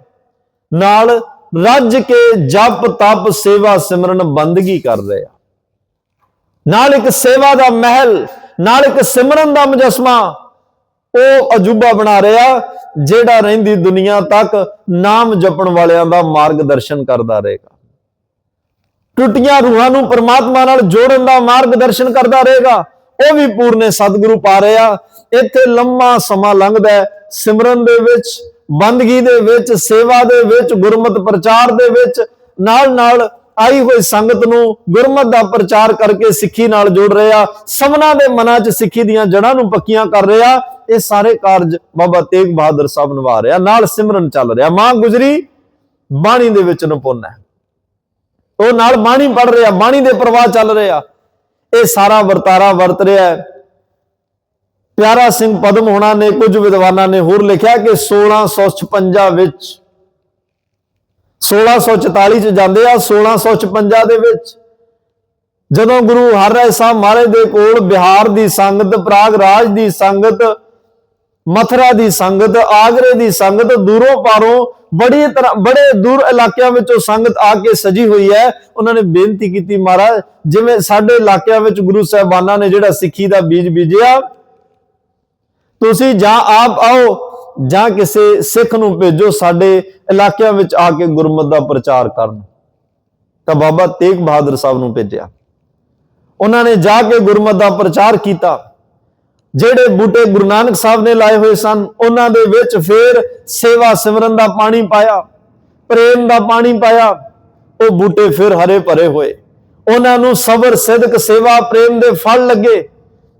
ਨਾਲ ਰੱਜ ਕੇ ਜਪ ਤਪ ਸੇਵਾ ਸਿਮਰਨ ਬੰਦਗੀ ਕਰ ਰਹੇ ਆ। ਨਾਲ ਇੱਕ ਸੇਵਾ ਦਾ ਮਹਿਲ, ਨਾਲ ਇੱਕ ਸਿਮਰਨ ਦਾ ਮੁਜਸਮਾ, ਉਹ ਅਜੂਬਾ ਬਣਾ ਰਿਹਾ, ਜਿਹੜਾ ਰਹਿੰਦੀ ਦੁਨੀਆ ਤੱਕ ਨਾਮ ਜਪਣ ਵਾਲਿਆਂ ਦਾ ਮਾਰਗਦਰਸ਼ਨ ਕਰਦਾ ਰਹੇਗਾ। ਟੁੱਟੀਆਂ ਰੂਹਾਂ ਨੂੰ ਪਰਮਾਤਮਾ ਨਾਲ ਜੋੜਨ ਦਾ ਮਾਰਗਦਰਸ਼ਨ ਕਰਦਾ ਰਹੇਗਾ। ਉਹ ਵੀ ਪੂਰਨੇ ਸਤਿਗੁਰੂ ਪਾ ਰਹੇ ਆ। ਇੱਥੇ ਲੰਮਾ ਸਮਾਂ ਲੰਘਦਾ ਹੈ। ਸਿਮਰਨ ਦੇ ਵਿੱਚ, ਬੰਦਗੀ ਦੇ ਵਿੱਚ, ਸੇਵਾ ਦੇ ਵਿੱਚ, ਗੁਰਮਤ ਪ੍ਰਚਾਰ ਦੇ ਵਿੱਚ ਨਾਲ ਨਾਲ ਆਈ ਹੋਈ ਸੰਗਤ ਨੂੰ ਗੁਰਮਤ ਦਾ ਪ੍ਰਚਾਰ ਕਰਕੇ ਸਿੱਖੀ ਨਾਲ ਜੋੜ ਰਿਹਾ ਸਭਨਾ ਦੇ ਮਨਾਂ 'ਚ ਸਿੱਖੀ ਦੀਆਂ ਜੜ੍ਹਾਂ ਨੂੰ ਪੱਕੀਆਂ ਕਰ ਰਿਹਾ ਇਹ ਸਾਰੇ ਕਾਰਜ ਬਾਬਾ ਤੇਗ ਬਹਾਦਰ ਸਾਹਿਬ ਨਿਭਾ ਰਿਹਾ ਨਾਲ ਸਿਮਰਨ ਚੱਲ ਰਿਹਾ। ਮਾਂ ਗੁਜਰੀ ਬਾਣੀ ਦੇ ਵਿੱਚ ਨਪੁੰਨ ਹੈ। ਉਹ ਨਾਲ ਬਾਣੀ ਪੜ ਰਿਹਾ। ਬਾਣੀ ਦੇ ਪ੍ਰਵਾਹ ਚੱਲ ਰਿਹਾ ਇਹ ਸਾਰਾ ਵਰਤਾਰਾ ਵਰਤ ਰਿਹਾ ਹੈ। ਪਿਆਰਾ ਸਿੰਘ ਪਦਮ ਹੋਣਾ ਨੇ ਕੁਝ ਵਿਦਵਾਨਾਂ ਨੇ ਹੋਰ ਲਿਖਿਆ ਕਿ 1656 ਵਿੱਚ 1644 ਚ ਜਾਂਦੇ ਆ 1656 ਦੇ ਵਿੱਚ ਜਦੋਂ ਗੁਰੂ ਹਰਿਰਾਏ ਸਾਹਿਬ ਮਹਾਰਾਜ ਦੇ ਕੋਲ ਬਿਹਾਰ ਦੀ ਸੰਗਤ ਪ੍ਰਾਗ ਰਾਜ ਦੀ ਸੰਗਤ ਮਥਰਾ ਦੀ ਸੰਗਤ, ਆਗਰੇ ਦੀ ਸੰਗਤ, ਦੂਰੋਂ ਪਾਰੋਂ ਬੜੀ ਤਰ੍ਹਾਂ, ਬੜੇ ਦੂਰ ਇਲਾਕਿਆਂ ਵਿੱਚੋਂ ਸੰਗਤ ਆ ਕੇ ਸਜੀ ਹੋਈ ਹੈ। ਉਹਨਾਂ ਨੇ ਬੇਨਤੀ ਕੀਤੀ ਮਹਾਰਾਜ, ਜਿਵੇਂ ਸਾਡੇ ਇਲਾਕਿਆਂ ਵਿੱਚ ਗੁਰੂ ਸਾਹਿਬਾਨਾਂ ਨੇ ਜਿਹੜਾ ਸਿੱਖੀ ਦਾ ਬੀਜ ਬੀਜਿਆ, ਤੁਸੀਂ ਜਾਂ ਆਪ ਆਓ, ਜਾਂ ਕਿਸੇ ਸਿੱਖ ਨੂੰ ਭੇਜੋ, ਸਾਡੇ ਇਲਾਕਿਆਂ ਵਿੱਚ ਆ ਕੇ ਗੁਰਮਤ ਦਾ ਪ੍ਰਚਾਰ ਕਰਨ। ਤਾਂ ਬਾਬਾ ਤੇਗ ਬਹਾਦਰ ਸਾਹਿਬ ਨੂੰ ਭੇਜਿਆ। ਉਹਨਾਂ ਨੇ ਜਾ ਕੇ ਗੁਰਮਤ ਦਾ ਪ੍ਰਚਾਰ ਕੀਤਾ। ਜਿਹੜੇ ਬੂਟੇ ਗੁਰੂ ਨਾਨਕ ਸਾਹਿਬ ਨੇ ਲਾਏ ਹੋਏ ਸਨ, ਉਹਨਾਂ ਦੇ ਵਿੱਚ ਫੇਰ ਸੇਵਾ ਸਿਮਰਨ ਦਾ ਪਾਣੀ ਪਾਇਆ, ਪ੍ਰੇਮ ਦਾ ਪਾਣੀ ਪਾਇਆ, ਉਹ ਬੂਟੇ ਫਿਰ ਹਰੇ ਭਰੇ ਹੋਏ। ਉਹਨਾਂ ਨੂੰ ਸਬਰ, ਸਿਦਕ, ਸੇਵਾ, ਪ੍ਰੇਮ ਦੇ ਫਲ ਲੱਗੇ।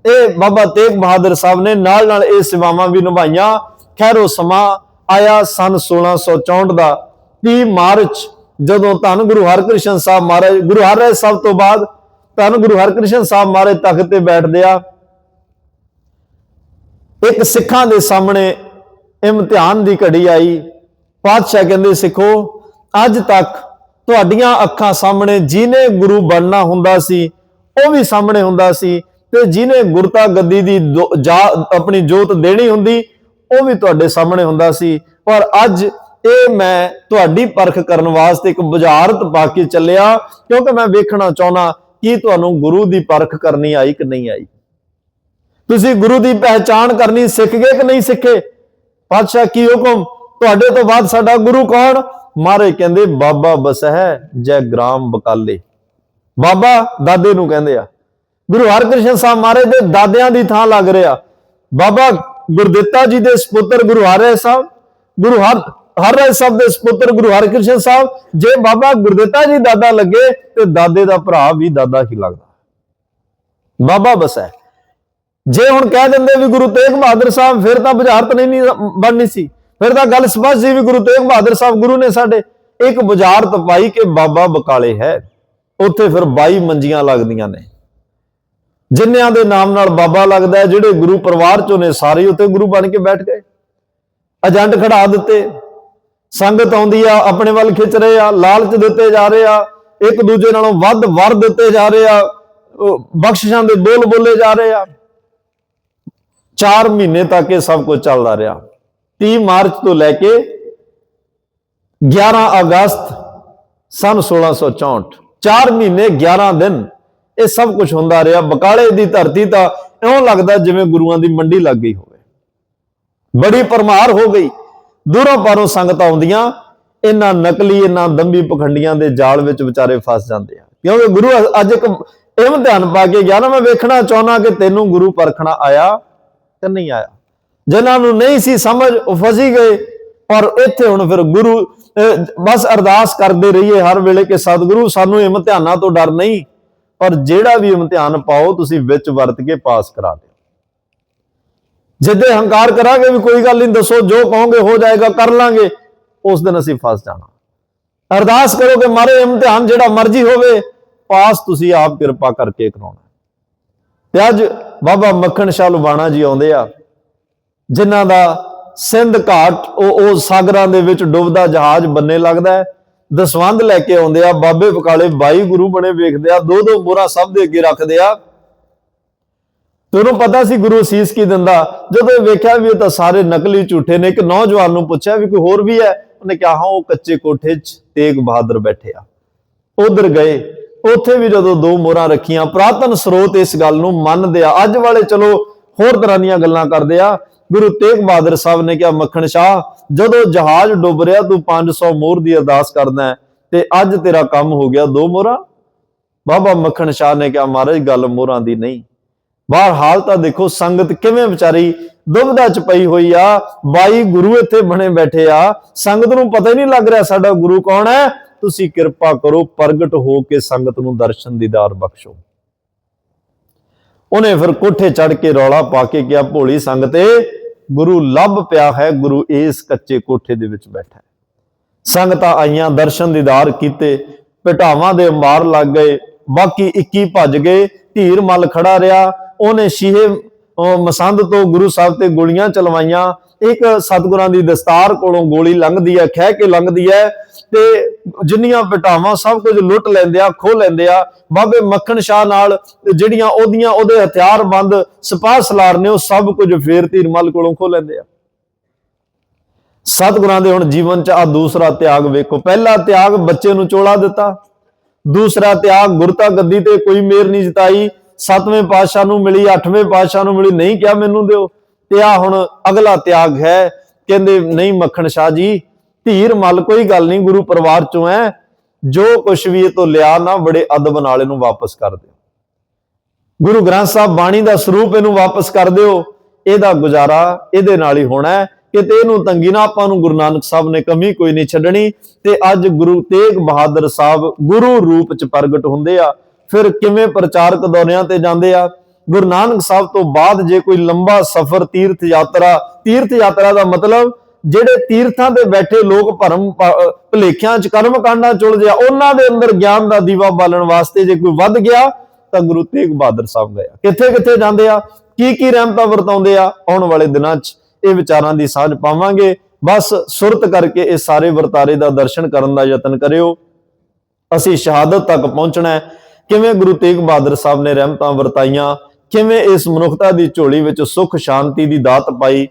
ਇਹ ਬਾਬਾ ਤੇਗ ਬਹਾਦਰ ਸਾਹਿਬ ਨੇ ਨਾਲ ਨਾਲ ਇਹ ਸੇਵਾਵਾਂ ਵੀ ਨਿਭਾਈਆਂ। ਖੈਰੋ ਸਮਾਂ ਆਇਆ ਸਨ 1664 ਦਾ। 30 ਮਾਰਚ, ਜਦੋਂ ਧੰਨ ਗੁਰੂ ਹਰਕ੍ਰਿਸ਼ਨ ਸਾਹਿਬ ਮਹਾਰਾਜ, ਗੁਰੂ ਹਰਿਰਾਏ ਸਾਹਿਬ ਤੋਂ ਬਾਅਦ ਧੰਨ ਗੁਰੂ ਹਰਕ੍ਰਿਸ਼ਨ ਸਾਹਿਬ ਮਹਾਰਾਜ ਤਖਤ ਤੇ ਬੈਠਦੇ ਆ ਇੱਕ ਸਿੱਖਾਂ ਦੇ ਸਾਹਮਣੇ ਇਮਤਿਹਾਨ ਦੀ ਘੜੀ ਆਈ। ਪਾਤਸ਼ਾਹ ਕਹਿੰਦੇ, ਸਿੱਖੋ, ਅੱਜ ਤੱਕ ਤੁਹਾਡੀਆਂ ਅੱਖਾਂ ਸਾਹਮਣੇ ਜਿਹਨੇ ਗੁਰੂ ਬਣਨਾ ਹੁੰਦਾ ਸੀ, ਉਹ ਵੀ ਸਾਹਮਣੇ ਹੁੰਦਾ ਸੀ ਤੇ ਜਿਹਨੇ ਗੁਰਤਾ ਗੱਦੀ ਦੀ ਦੋ- ਜਾ- ਆਪਣੀ ਜੋਤ ਦੇਣੀ ਹੁੰਦੀ, ਉਹ ਵੀ ਤੁਹਾਡੇ ਸਾਹਮਣੇ ਹੁੰਦਾ ਸੀ। ਪਰ ਅੱਜ ਇਹ ਮੈਂ ਤੁਹਾਡੀ ਪਰਖ ਕਰਨ ਵਾਸਤੇ ਇੱਕ ਬੁਝਾਰਤ ਪਾ ਕੇ ਚੱਲਿਆ, ਕਿਉਂਕਿ ਮੈਂ ਵੇਖਣਾ ਚਾਹੁੰਦਾ ਕਿ ਤੁਹਾਨੂੰ ਗੁਰੂ ਦੀ ਪਰਖ ਕਰਨੀ ਆਈ ਕਿ ਨਹੀਂ ਆਈ। ਤੁਸੀਂ ਗੁਰੂ ਦੀ ਪਹਿਚਾਣ ਕਰਨੀ ਸਿੱਖ ਗਏ ਕਿ ਨਹੀਂ ਸਿੱਖੇ? ਪਾਤਸ਼ਾਹ ਕੀ ਹੁਕਮ? ਤੁਹਾਡੇ ਤੋਂ ਬਾਅਦ ਸਾਡਾ ਗੁਰੂ ਕੌਣ? ਮਾਰੇ ਕਹਿੰਦੇ, ਬਾਬਾ ਬਸਹਿ ਜੈ ਗ੍ਰਾਮ ਬਕਾਲੇ। ਬਾਬਾ ਦਾਦੇ ਨੂੰ ਕਹਿੰਦੇ ਆ। ਗੁਰੂ ਹਰਕ੍ਰਿਸ਼ਨ ਸਾਹਿਬ ਮਹਾਰਾਜ ਦੇ ਦਾਦਿਆਂ ਦੀ ਥਾਂ ਲੱਗ ਰਿਹਾ। ਬਾਬਾ ਗੁਰਦਿੱਤਾ ਜੀ ਦੇ ਸੁਪੁੱਤਰ ਗੁਰੂ ਹਰਿ ਸਾਹਿਬ, ਗੁਰੂ ਹਰ ਹਰ ਹਰਿ ਸਾਹਿਬ ਦੇ ਸੁਪੁੱਤਰ ਗੁਰੂ ਹਰਕ੍ਰਿਸ਼ਨ ਸਾਹਿਬ, ਜੇ ਬਾਬਾ ਗੁਰਦਿੱਤਾ ਜੀ ਦਾਦਾ ਲੱਗੇ, ਤੇ ਦਾਦੇ ਦਾ ਭਰਾ ਵੀ ਦਾਦਾ ਹੀ ਲੱਗਦਾ। ਬਾਬਾ ਬਸੈ ਜੇ ਹੁਣ ਕਹਿ ਦਿੰਦੇ ਵੀ ਗੁਰੂ ਤੇਗ ਬਹਾਦਰ ਸਾਹਿਬ, ਫਿਰ ਤਾਂ ਬੁਝਾਰਤ ਨਹੀਂ ਬਣਨੀ ਸੀ। ਫਿਰ ਤਾਂ ਗੱਲ ਸਪਸ਼ਟ ਸੀ ਵੀ ਗੁਰੂ ਤੇਗ ਬਹਾਦਰ ਸਾਹਿਬ ਗੁਰੂ ਨੇ ਸਾਡੇ ਇੱਕ ਬੁਝਾਰਤ ਪਾਈ ਕਿ ਬਾਬਾ ਬਕਾਲੇ ਹੈ। ਉੱਥੇ ਫਿਰ 22 ਮੰਜੀਆਂ ਲੱਗਦੀਆਂ ਨੇ। ਜਿਨ੍ਹਾਂ ਦੇ ਨਾਮ ਨਾਲ ਬਾਬਾ ਲੱਗਦਾ ਜਿਹੜੇ ਗੁਰੂ ਪਰਿਵਾਰ ਚੋਂ ਨੇ, ਸਾਰੇ ਉੱਥੇ ਗੁਰੂ ਬਣ ਕੇ ਬੈਠ ਗਏ। ਏਜੰਟ ਖੜਾ ਦਿੱਤੇ। ਸੰਗਤ ਆਉਂਦੀ ਆ, ਆਪਣੇ ਵੱਲ ਖਿੱਚ ਰਹੇ ਆ, ਲਾਲਚ ਦਿੱਤੇ ਜਾ ਰਹੇ ਆ, ਇੱਕ ਦੂਜੇ ਨਾਲੋਂ ਵੱਧ ਵਰ ਦਿੱਤੇ ਜਾ ਰਹੇ ਆ ਉਹ ਬਖਸ਼ਿਸ਼ਾਂ ਦੇ ਬੋਲ ਬੋਲੇ ਜਾ ਰਹੇ ਆ। 4 ਮਹੀਨੇ ਤੱਕ ਇਹ ਸਭ ਕੁਝ ਚੱਲਦਾ ਰਿਹਾ। 30 ਮਾਰਚ ਤੋਂ ਲੈ ਕੇ 11 ਅਗਸਤ ਸਨ 1664 4 ਮਹੀਨੇ 11 ਦਿਨ ਇਹ ਸਭ ਕੁਝ ਹੁੰਦਾ ਰਿਹਾ। ਬਕਾਲੇ ਦੀ ਧਰਤੀ ਤਾਂ ਇਉਂ ਲੱਗਦਾ ਜਿਵੇਂ ਗੁਰੂਆਂ ਦੀ ਮੰਡੀ ਲੱਗ ਗਈ ਹੋਵੇ। ਬੜੀ ਪਰਮਾਰ ਹੋ ਗਈ। ਦੂਰੋਂ ਪਾਰੋਂ ਸੰਗਤ ਆਉਂਦੀਆਂ। ਇਹਨਾਂ ਨਕਲੀ, ਇਹਨਾਂ ਦੰਬੀ ਪਖੰਡੀਆਂ ਦੇ ਜਾਲ ਵਿੱਚ ਵਿਚਾਰੇ ਫਸ ਜਾਂਦੇ ਆ। ਕਿਉਂਕਿ ਗੁਰੂ ਅੱਜ ਇੱਕ ਇਮਤਿਹਾਨ ਪਾ ਕੇ ਗਿਆ ਨਾ, ਮੈਂ ਵੇਖਣਾ ਚਾਹੁੰਦਾ ਕਿ ਤੈਨੂੰ ਗੁਰੂ ਪਰਖਣਾ ਆਇਆ। ਕਿ ਨਹੀਂ ਆਇਆ। ਜਿਨ੍ਹਾਂ ਨੂੰ ਨਹੀਂ ਸੀ ਸਮਝ, ਉਹ ਫਸੀ ਗਏ। ਪਰ ਇੱਥੇ ਹੁਣ ਫਿਰ ਗੁਰੂ ਬਸ ਅਰਦਾਸ ਕਰਦੇ ਰਹੀਏ ਹਰ ਵੇਲੇ ਕਿ ਸਤਿਗੁਰੂ, ਸਾਨੂੰ ਇਮਤਿਹਾਨਾਂ ਤੋਂ ਡਰ ਨਹੀਂ। ਪਰ ਜਿਹੜਾ ਵੀ ਇਮਤਿਹਾਨ ਪਾਓ, ਤੁਸੀਂ ਵਿੱਚ ਵਰਤ ਕੇ ਪਾਸ ਕਰਾ ਦਿਓ। ਜਿੱਦੇ ਹੰਕਾਰ ਕਰਾਂਗੇ ਵੀ ਕੋਈ ਗੱਲ ਨਹੀਂ, ਦੱਸੋ, ਜੋ ਕਹੋਗੇ ਹੋ ਜਾਏਗਾ, ਕਰ ਲਾਂਗੇ। ਉਸ ਦਿਨ ਅਸੀਂ ਫਸ ਜਾਣਾ। ਅਰਦਾਸ ਕਰੋ ਕਿ ਮਾਰੇ ਇਮਤਿਹਾਨ ਜਿਹੜਾ ਮਰਜ਼ੀ ਹੋਵੇ, ਪਾਸ ਤੁਸੀਂ ਆਪ ਕਿਰਪਾ ਕਰਕੇ ਕਰਾਉਣਾ। ਤੇ ਅੱਜ ਬਾਬਾ ਮੱਖਣ ਸ਼ਾਹ ਲੁਬਾਣਾ ਜੀ ਆਉਂਦੇ ਆ, ਜਿਨ੍ਹਾਂ ਦਾ ਸਿੰਧ ਘਾਟ, ਉਹ ਉਹ ਸਾਗਰਾਂ ਦੇ ਵਿੱਚ ਡੁੱਬਦਾ ਜਹਾਜ਼ ਬੰਨੇ ਲੱਗਦਾ ਹੈ। ਦਸਵੰਦ ਲੈ ਕੇ ਆਉਂਦੇ ਆ, ਬਾਬੇ ਬਕਾਲੇ 22 ਗੁਰੂ ਬਣੇ ਵੇਖਦੇ ਆ, ਦੋ ਦੋ ਮੋਹਰਾਂ ਸਭ ਦੇ ਅੱਗੇ ਰੱਖਦੇ ਆ। ਤੈਨੂੰ ਪਤਾ ਸੀ ਗੁਰੂ ਅਸੀਸ ਕੀ ਦਿੰਦਾ? ਜਦੋਂ ਇਹ ਵੇਖਿਆ ਵੀ ਇਹ ਤਾਂ ਸਾਰੇ ਨਕਲੀ ਝੂਠੇ ਨੇ, ਇੱਕ ਨੌਜਵਾਨ ਨੂੰ ਪੁੱਛਿਆ ਵੀ ਕੋਈ ਹੋਰ ਵੀ ਹੈ? ਉਹਨੇ ਕਿਹਾ, ਹਾਂ, ਉਹ ਕੱਚੇ ਕੋਠੇ 'ਚ ਤੇਗ ਬਹਾਦਰ ਬੈਠੇ ਆ। ਉਧਰ ਗਏ। ਉੱਥੇ ਵੀ ਜਦੋਂ ਦੋ ਮੋਹਰਾਂ ਰੱਖੀਆਂ, ਪ੍ਰਾਤਨ ਸਰੋਤ ਇਸ ਗੱਲ ਨੂੰ ਮੰਨਦੇ ਆ। ਅੱਜ ਵਾਲੇ ਚਲੋ ਹੋਰ ਤਰ੍ਹਾਂ ਦੀਆਂ ਗੱਲਾਂ ਕਰਦੇ ਆ। ਗੁਰੂ ਤੇਗ ਬਹਾਦਰ ਸਾਹਿਬ ਨੇ ਕਿਹਾ, ਮੱਖਣ ਸ਼ਾਹ, ਜਦੋਂ ਜਹਾਜ਼ ਡੁੱਬ ਰਿਹਾ, ਤੂੰ 500 ਮੋਹਰ ਦੀ ਅਰਦਾਸ ਕਰਦਾ ਤੇ ਅੱਜ ਤੇਰਾ ਕੰਮ ਹੋ ਗਿਆ ਦੋ ਮੋਹਰਾਂ। ਬਾਬਾ ਮੱਖਣ ਸ਼ਾਹ ਨੇ ਕਿਹਾ, ਮਹਾਰਾਜ, ਗੱਲ ਮੋਹਰਾਂ ਦੀ ਨਹੀਂ। ਬਾਹਰ ਹਾਲ ਤਾਂ ਦੇਖੋ, ਸੰਗਤ ਕਿਵੇਂ ਵਿਚਾਰੀ ਦੁਬਦਾ ਚ ਪਈ ਹੋਈ ਆ। ਬਾਈ ਗੁਰੂ ਇੱਥੇ ਬਣੇ ਬੈਠੇ ਆ। ਸੰਗਤ ਨੂੰ ਪਤਾ ਹੀ ਨਹੀਂ ਲੱਗ ਰਿਹਾ ਸਾਡਾ ਗੁਰੂ ਕੌਣ ਹੈ। ਤੁਸੀਂ ਕਿਰਪਾ ਕਰੋ ਪ੍ਰਗਟ ਹੋ ਕੇ ਸੰਗਤ ਨੂੰ ਦਰਸ਼ਨ ਦੀਦਾਰ ਬਖਸ਼ੋ। ਉਹਨੇ ਫਿਰ ਕੋਠੇ ਚੜ ਕੇ ਰੌਲਾ ਪਾ ਕੇ ਕਿਹਾ, ਭੋਲੀ ਸੰਗਤੇ ਗੁਰੂ ਲੱਭ ਪਿਆ ਹੈ, ਗੁਰੂ ਇਸ ਕੱਚੇ ਕੋਠੇ ਦੇ ਵਿੱਚ ਬੈਠਾ ਹੈ। ਸੰਗਤਾਂ ਆਈਆਂ, ਦਰਸ਼ਨ ਦੀਦਾਰ ਕੀਤੇ, ਪਟਾਵਾਂ ਦੇ ਮਾਰ ਲੱਗ ਗਏ, ਬਾਕੀ 21 ਭੱਜ ਗਏ, ਧੀਰ ਮਲ ਖੜਾ ਰਿਹਾ, ਉਹਨੇ ਸ਼ੀਹੇ ਮਸੰਦ ਤੋਂ ਗੁਰੂ ਸਾਹਿਬ ਤੇ ਗੋਲੀਆਂ ਚਲਵਾਈਆਂ, ਇੱਕ ਸਤਿਗੁਰਾਂ ਦੀ ਦਸਤਾਰ ਕੋਲੋਂ ਗੋਲੀ ਲੰਘਦੀ ਹੈ, ਖਹਿ ਕੇ ਲੰਘਦੀ ਹੈ ਤੇ ਜਿੰਨੀਆਂ ਪਟਾਵਾਂ ਸਭ ਕੁਝ ਲੁੱਟ ਲੈਂਦੇ ਆ, ਖੋਹ ਲੈਂਦੇ ਆ, ਬਾਬੇ ਮੱਖਣ ਸ਼ਾਹ ਨਾਲ ਜਿਹੜੀਆਂ ਉਹਦੀਆਂ, ਉਹਦੇ ਹਥਿਆਰਬੰਦ ਸਿਪਾਹ ਸਲਾਰ ਨੇ, ਉਹ ਸਭ ਕੁਝ ਫੇਰ ਧੀਰ ਕੋਲੋਂ ਖੋਹ ਲੈਂਦੇ ਆ। ਸਤਿਗੁਰਾਂ ਦੇ ਹੁਣ ਜੀਵਨ ਚ ਆ ਦੂਸਰਾ ਤਿਆਗ ਵੇਖੋ। ਪਹਿਲਾ ਤਿਆਗ ਬੱਚੇ ਨੂੰ ਚੋਲਾ ਦਿੱਤਾ। ਦੂਸਰਾ ਤਿਆਗ ਗੁਰਤਾ ਗੱਦੀ ਤੇ ਕੋਈ ਮੇਰ ਨਹੀਂ ਜਿਤਾਈ। ਸੱਤਵੇਂ ਪਾਤਸ਼ਾਹ ਨੂੰ ਮਿਲੀ, ਅੱਠਵੇਂ ਪਾਤਸ਼ਾਹ ਨੂੰ ਮਿਲੀ, ਨਹੀਂ ਕਿਹਾ ਮੈਨੂੰ ਦਿਓ। ਤੇ ਆ ਹੁਣ ਅਗਲਾ ਤਿਆਗ ਹੈ। ਕਹਿੰਦੇ, ਨਹੀਂ ਮੱਖਣ ਸ਼ਾਹ ਜੀ ਧੀਰ ਮਲ ਕੋਈ ਗੱਲ ਨਹੀਂ, ਗੁਰੂ ਪਰਿਵਾਰ ਚੋਂ ਹੈ ਜੋ ਕੁਛ ਵੀ ਇਹ ਤੋਂ ਲਿਆ ਨਾ, ਬੜੇ ਅਦਬ ਨਾਲ ਇਹਨੂੰ ਵਾਪਸ ਕਰ ਦਿਓ। ਗੁਰੂ ਗ੍ਰੰਥ ਸਾਹਿਬ ਬਾਣੀ ਦਾ ਸਰੂਪ ਇਹਨੂੰ ਵਾਪਸ ਕਰ ਦਿਓ। ਇਹਦਾ ਗੁਜ਼ਾਰਾ ਇਹਦੇ ਨਾਲ ਹੀ ਹੋਣਾ ਹੈ ਕਿਤੇ ਇਹਨੂੰ ਤੰਗੀ ਨਾ, ਆਪਾਂ ਨੂੰ ਗੁਰੂ ਨਾਨਕ ਸਾਹਿਬ ਨੇ ਕਮੀ ਕੋਈ ਨਹੀਂ ਛੱਡਣੀ। ਤੇ ਅੱਜ ਗੁਰੂ ਤੇਗ ਬਹਾਦਰ ਸਾਹਿਬ ਗੁਰੂ ਰੂਪ ਚ ਪ੍ਰਗਟ ਹੁੰਦੇ ਆ। ਫਿਰ ਕਿਵੇਂ ਪ੍ਰਚਾਰਕ ਦੌਰਿਆਂ ਤੇ ਜਾਂਦੇ ਆ? ਗੁਰੂ ਨਾਨਕ ਸਾਹਿਬ ਤੋਂ ਬਾਅਦ ਜੇ ਕੋਈ ਲੰਬਾ ਸਫ਼ਰ ਤੀਰਥ ਯਾਤਰਾ ਤੀਰਥ ਯਾਤਰਾ ਦਾ ਮਤਲਬ ਜਿਹੜੇ ਤੀਰਥਾਂ ਤੇ ਬੈਠੇ ਲੋਕ ਭਰਮ ਭ- ਭੁਲੇਖਿਆਂ ਚ ਕਰਮ ਕਾਂਡਾਂ ਚੁਲ ਆ, ਉਹਨਾਂ ਦੇ ਅੰਦਰ ਗਿਆਨ ਦਾ ਦੀਵਾ ਬਾਲਣ ਵਾਸਤੇ ਜੇ ਕੋਈ ਵੱਧ ਗਿਆ, ਤਾਂ ਗੁਰੂ ਤੇਗ ਬਹਾਦਰ ਸਾਹਿਬ ਗਏ ਕਿੱਥੇ ਕਿੱਥੇ ਜਾਂਦੇ ਆ? ਕੀ ਕੀ ਰਹਿਮਤਾਂ ਵਰਤਾਉਂਦੇ ਆ? ਆਉਣ ਵਾਲੇ ਦਿਨਾਂ 'ਚ ਇਹ ਵਿਚਾਰਾਂ ਦੀ ਸਾਂਝ ਪਾਵਾਂਗੇ। ਬਸ ਸੁਰਤ ਕਰਕੇ ਇਹ ਸਾਰੇ ਵਰਤਾਰੇ ਦਾ ਦਰਸ਼ਨ ਕਰਨ ਦਾ ਯਤਨ ਕਰਿਓ। ਅਸੀਂ ਸ਼ਹਾਦਤ ਤੱਕ ਪਹੁੰਚਣਾ ਹੈ। ਕਿਵੇਂ ਗੁਰੂ ਤੇਗ ਬਹਾਦਰ ਸਾਹਿਬ ਨੇ ਰਹਿਮਤਾਂ ਵਰਤਾਈਆਂ? ਕਿਵੇਂ ਇਸ ਮਨੁੱਖਤਾ ਦੀ ਝੋਲੀ ਵਿੱਚ ਸੁੱਖ ਸ਼ਾਂਤੀ ਦੀ ਦਾਤ ਪਾਈ?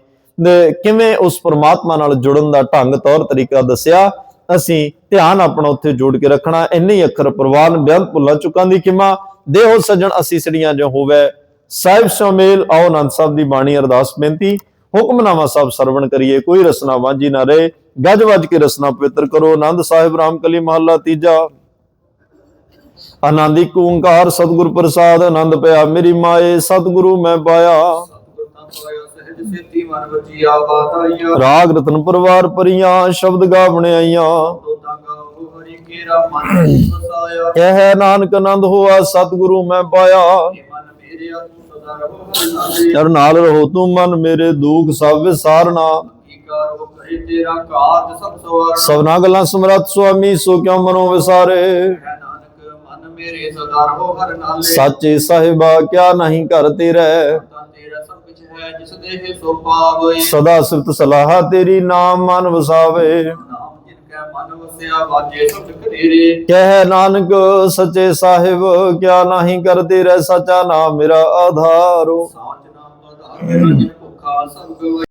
ਕਿਵੇਂ ਉਸ ਪਰਮਾਤਮਾ ਨਾਲ ਜੁੜਨ ਦਾ ਢੰਗ ਤੌਰ ਤਰੀਕਾ ਦੱਸਿਆ, ਅਸੀਂ ਧਿਆਨ ਆਪਣਾ ਉੱਥੇ ਜੋੜ ਕੇ ਰੱਖਣਾ, ਇੰਨੇ ਹੀ ਅੱਖਰ ਪ੍ਰਵਾਨ ਬੇਅੰਤ ਭੁੱਲਾਂ ਚੁੱਕਾਂ ਦੀ ਕਿਮਾ ਦੇਹੋ ਸਜਣ ਅਸੀਂ ਸੜੀਆਂ ਜੋ ਹੋਵੇ। ਸਾਹਿਬ ਸ਼ਾਮਿਲ, ਆਓ ਆਨੰਦ ਸਾਹਿਬ ਦੀ ਬਾਣੀ, ਅਰਦਾਸ ਬੇਨਤੀ। ਹੁਕਮਨਾਮਾ ਸਾਹਿਬ ਸਰਵਣ ਕਰੀਏ, ਕੋਈ ਰਸਨਾ ਵਾਂਝੀ ਨਾ ਰਹੇ। ਗੱਜ ਵੱਜ ਕੇ ਰਸਨਾ ਪਵਿੱਤਰ ਕਰੋ। ਆਨੰਦ ਸਾਹਿਬ, ਰਾਮਕਲੀ ਮਹੱਲਾ ਤੀਜਾ। ਆਨੰਦਿਕ ਓੰਕਾਰ, ਸਤਿਗੁਰ ਪ੍ਰਸਾਦ, ਆਨੰਦ ਪਿਆ ਮੇਰੀ ਮਾਏ, ਸਤਿਗੁਰੂ ਮੈਂ ਪਾਇਆ। ਸਹਿਜ ਸੇਤੀ ਮਨ ਵਜੀ ਆਬਾਦ ਆਈਆ। ਰਾਗ ਰਤਨ ਪਰਵਾਰ ਪਰੀਆਂ ਸ਼ਬਦ ਮਨ ਵਸਾਇਆ। ਕਹਿ ਨਾਨਕ ਆਨੰਦ ਹੋਆ ਸਤਿਗੁਰੂ ਮੈਂ ਪਾਇਆ। ਰਹੋ ਚਰ ਨਾਲ ਰਹੋ ਤੂੰ ਮਨ ਮੇਰੇ ਦੁਖ ਸਭ ਵਿਸਾਰਨਾ। ਸਭਨਾ ਗੱਲਾਂ ਸਮਰੱਥ ਸੁਆਮੀ ਸੋ ਕਿਉ ਮਨੋ ਵਿਸਾਰੇ? ਰਹੋ ਸਾਚੇ ਸਾਹਿਬਾ ਕਿਆ ਨਹੀਂ ਘਰ ਤੇਰੇ? ਤਾਂ ਤੇਰਾ ਸਭ ਕੁਝ ਹੈ ਜਿਸ ਦੇਹ ਸੋ ਪਾਵੇ। ਸਦਾ ਸਿਫਤ ਸਲਾਹ ਤੇਰੀ ਨਾਮ ਮਨ ਵਸਾਵੇ। ਨਾਮ ਜਿਨ ਕੈ ਮਨ ਵਸਿਆ ਵਾਜੇ ਸਭ ਤੇਰੇ ਕਹਿ ਨਾਨਕ ਸੱਚੇ ਸਾਹਿਬ ਕਿਆ ਨਹੀਂ ਕਰ ਤੇਰੇ ਸਚਾ ਨਾਮ ਮੇਰਾ ਆਧਾਰੋ। ਸਾਚ ਨਾਮ ਆਧਾਰ ਜਿਨ ਭੁੱਖਾ